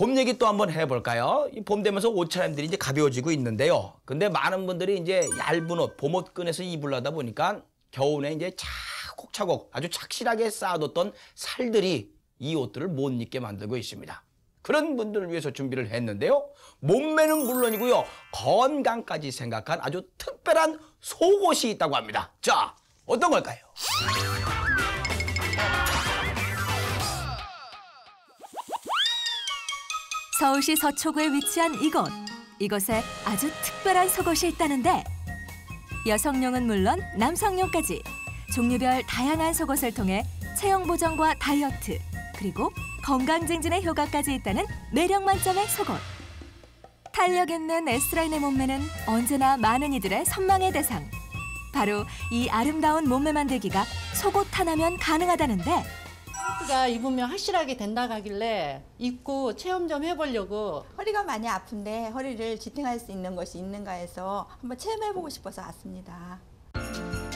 봄 얘기 또 한번 해볼까요? 이봄 되면서 옷차림들이 이제 가벼워지고 있는데요. 근데 많은 분들이 이제 얇은 옷, 봄옷 끈에서 입으려다 보니까 겨울에 이제 차곡차곡 아주 착실하게 쌓아뒀던 살들이 이 옷들을 못 입게 만들고 있습니다. 그런 분들을 위해서 준비를 했는데요. 몸매는 물론이고요. 건강까지 생각한 아주 특별한 속옷이 있다고 합니다. 자, 어떤 걸까요? 서울시 서초구에 위치한 이곳. 이곳에 아주 특별한 속옷이 있다는데 여성용은 물론 남성용까지 종류별 다양한 속옷을 통해 체형 보정과 다이어트 그리고 건강 증진의 효과까지 있다는 매력 만점의 속옷. 탄력 있는 S라인의 몸매는 언제나 많은 이들의 선망의 대상. 바로 이 아름다운 몸매 만들기가 속옷 하나면 가능하다는데 가 입으면 확실하게 된다 가길래 입고 체험 좀 해보려고 허리가 많이 아픈데 허리를 지탱할 수 있는 것이 있는가 해서 한번 체험해보고 싶어서 왔습니다.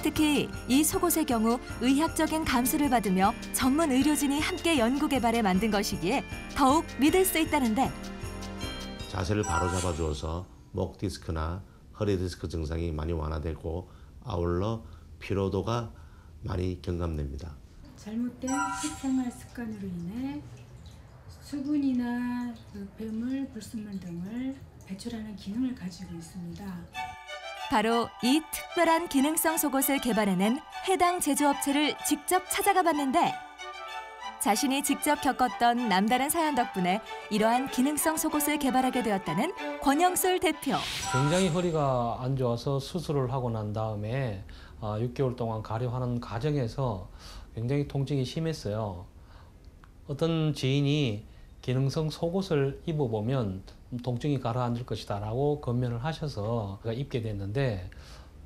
특히 이 속옷의 경우 의학적인 감수를 받으며 전문 의료진이 함께 연구 개발해 만든 것이기에 더욱 믿을 수 있다는데 자세를 바로 잡아주어서 목 디스크나 허리 디스크 증상이 많이 완화되고 아울러 피로도가 많이 경감됩니다. 잘못된 식생활 습관으로 인해 수분이나 그 폐물, 불순물 등을 배출하는 기능을 가지고 있습니다. 바로 이 특별한 기능성 속옷을 개발해낸 해당 제조업체를 직접 찾아가 봤는데 자신이 직접 겪었던 남다른 사연 덕분에 이러한 기능성 속옷을 개발하게 되었다는 권영술 대표. 굉장히 허리가 안 좋아서 수술을 하고 난 다음에 6개월 동안 가려하는 과정에서 굉장히 통증이 심했어요. 어떤 지인이 기능성 속옷을 입어보면 통증이 가라앉을 것이다 라고 건면을 하셔서 입게 됐는데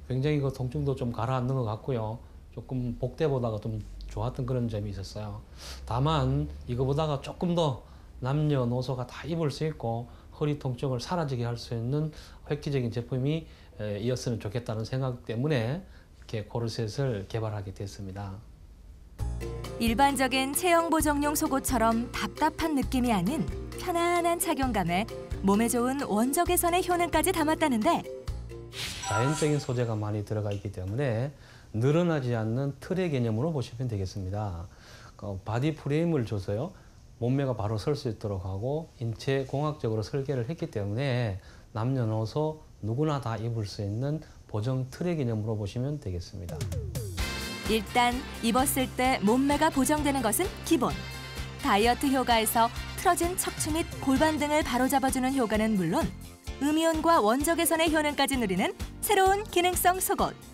굉장히 그 통증도 좀 가라앉는 것 같고요. 조금 복대보다가 좀 좋았던 그런 점이 있었어요. 다만 이거보다가 조금 더 남녀노소가 다 입을 수 있고 허리 통증을 사라지게 할 수 있는 획기적인 제품이 이었으면 좋겠다는 생각 때문에 이렇게 코르셋을 개발하게 됐습니다. 일반적인 체형 보정용 속옷처럼 답답한 느낌이 아닌 편안한 착용감에 몸에 좋은 원적 개선의 효능까지 담았다는데 자연적인 소재가 많이 들어가 있기 때문에 늘어나지 않는 틀의 개념으로 보시면 되겠습니다. 어, 바디 프레임을 줘서요. 몸매가 바로 설 수 있도록 하고 인체 공학적으로 설계를 했기 때문에 남녀노소 누구나 다 입을 수 있는 보정 틀의 개념으로 보시면 되겠습니다. 일단 입었을 때 몸매가 보정되는 것은 기본. 다이어트 효과에서 틀어진 척추 및 골반 등을 바로잡아주는 효과는 물론 음이온과 원적 개선의 효능까지 누리는 새로운 기능성 속옷.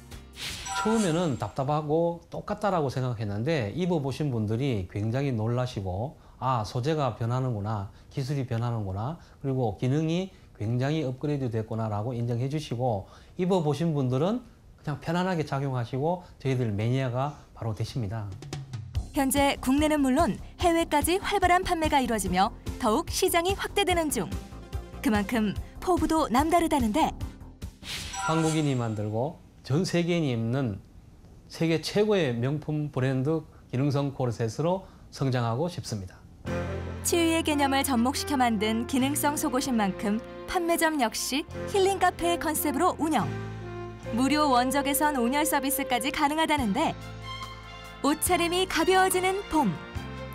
처음에는 답답하고 똑같다라고 생각했는데 입어보신 분들이 굉장히 놀라시고 아 소재가 변하는구나 기술이 변하는구나 그리고 기능이 굉장히 업그레이드 됐구나라고 인정해 주시고 입어보신 분들은 그냥 편안하게 착용하시고 저희들 매니아가 바로 되십니다. 현재 국내는 물론 해외까지 활발한 판매가 이루어지며 더욱 시장이 확대되는 중. 그만큼 포부도 남다르다는데 한국인이 만들고 전 세계인이 입는 세계 최고의 명품 브랜드 기능성 코르셋으로 성장하고 싶습니다. 치유의 개념을 접목시켜 만든 기능성 속옷인 만큼 판매점 역시 힐링 카페의 컨셉으로 운영. 무료 원적 개선 온열 서비스까지 가능하다는데 옷차림이 가벼워지는 봄.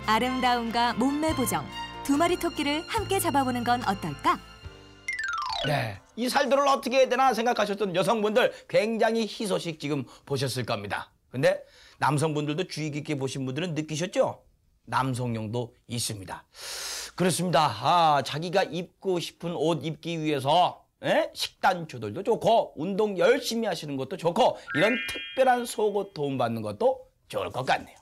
아름다움과 몸매 보정. 두 마리 토끼를 함께 잡아보는 건 어떨까? 네. 이 살들을 어떻게 해야 되나 생각하셨던 여성분들 굉장히 희소식 지금 보셨을 겁니다. 근데 남성분들도 주의 깊게 보신 분들은 느끼셨죠? 남성용도 있습니다. 그렇습니다. 아, 자기가 입고 싶은 옷 입기 위해서 에? 식단 조절도 좋고 운동 열심히 하시는 것도 좋고 이런 특별한 속옷 도움받는 것도 좋을 것 같네요.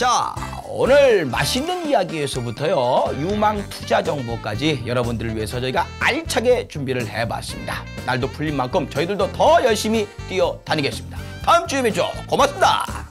자, 오늘 맛있는 이야기에서부터요, 유망 투자 정보까지 여러분들을 위해서 저희가 알차게 준비를 해봤습니다. 날도 풀린 만큼 저희들도 더 열심히 뛰어다니겠습니다. 다음 주에 뵙죠. 고맙습니다.